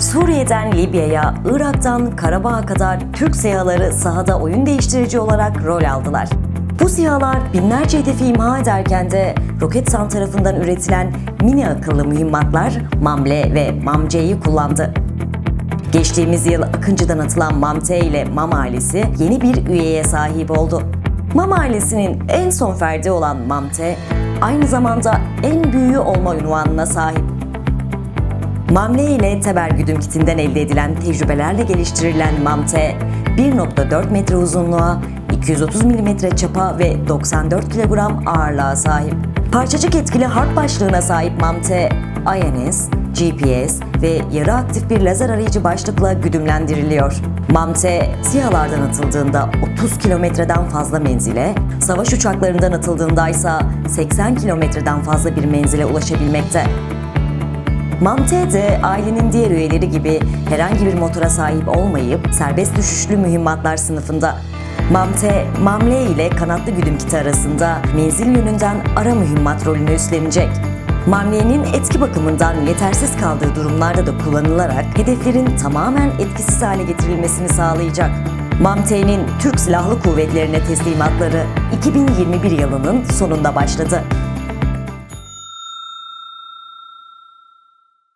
Suriye'den Libya'ya, Irak'tan Karabağ'a kadar Türk SİHA'ları sahada oyun değiştirici olarak rol aldılar. Bu SİHA'lar binlerce hedefi imha ederken de Roketsan tarafından üretilen mini akıllı mühimmatlar MAMLE ve MAMC'yi kullandı. Geçtiğimiz yıl Akıncı'dan atılan MAMT ile MAM ailesi yeni bir üyeye sahip oldu. MAM ailesinin en son ferdi olan MAMT, aynı zamanda en büyüğü olma unvanına sahip. Mamle ile Teber güdüm kitinden elde edilen tecrübelerle geliştirilen MAMT, 1.4 metre uzunluğa, 230 mm çapa ve 94 kilogram ağırlığa sahip. Parçacık etkili harp başlığına sahip MAMT, INS, GPS ve yarı aktif bir lazer arayıcı başlıkla güdümlendiriliyor. MAMT, SİHA'lardan atıldığında 30 kilometreden fazla menzile, savaş uçaklarından atıldığında ise 80 kilometreden fazla bir menzile ulaşabilmekte. Mamte de ailenin diğer üyeleri gibi herhangi bir motora sahip olmayıp serbest düşüşlü mühimmatlar sınıfında. Mamte, Mamle ile kanatlı güdüm kiti arasında menzil yönünden ara mühimmat rolünü üstlenecek. Mamle'nin etki bakımından yetersiz kaldığı durumlarda da kullanılarak hedeflerin tamamen etkisiz hale getirilmesini sağlayacak. MAMT'nin Türk Silahlı Kuvvetlerine teslimatları 2021 yılının sonunda başladı.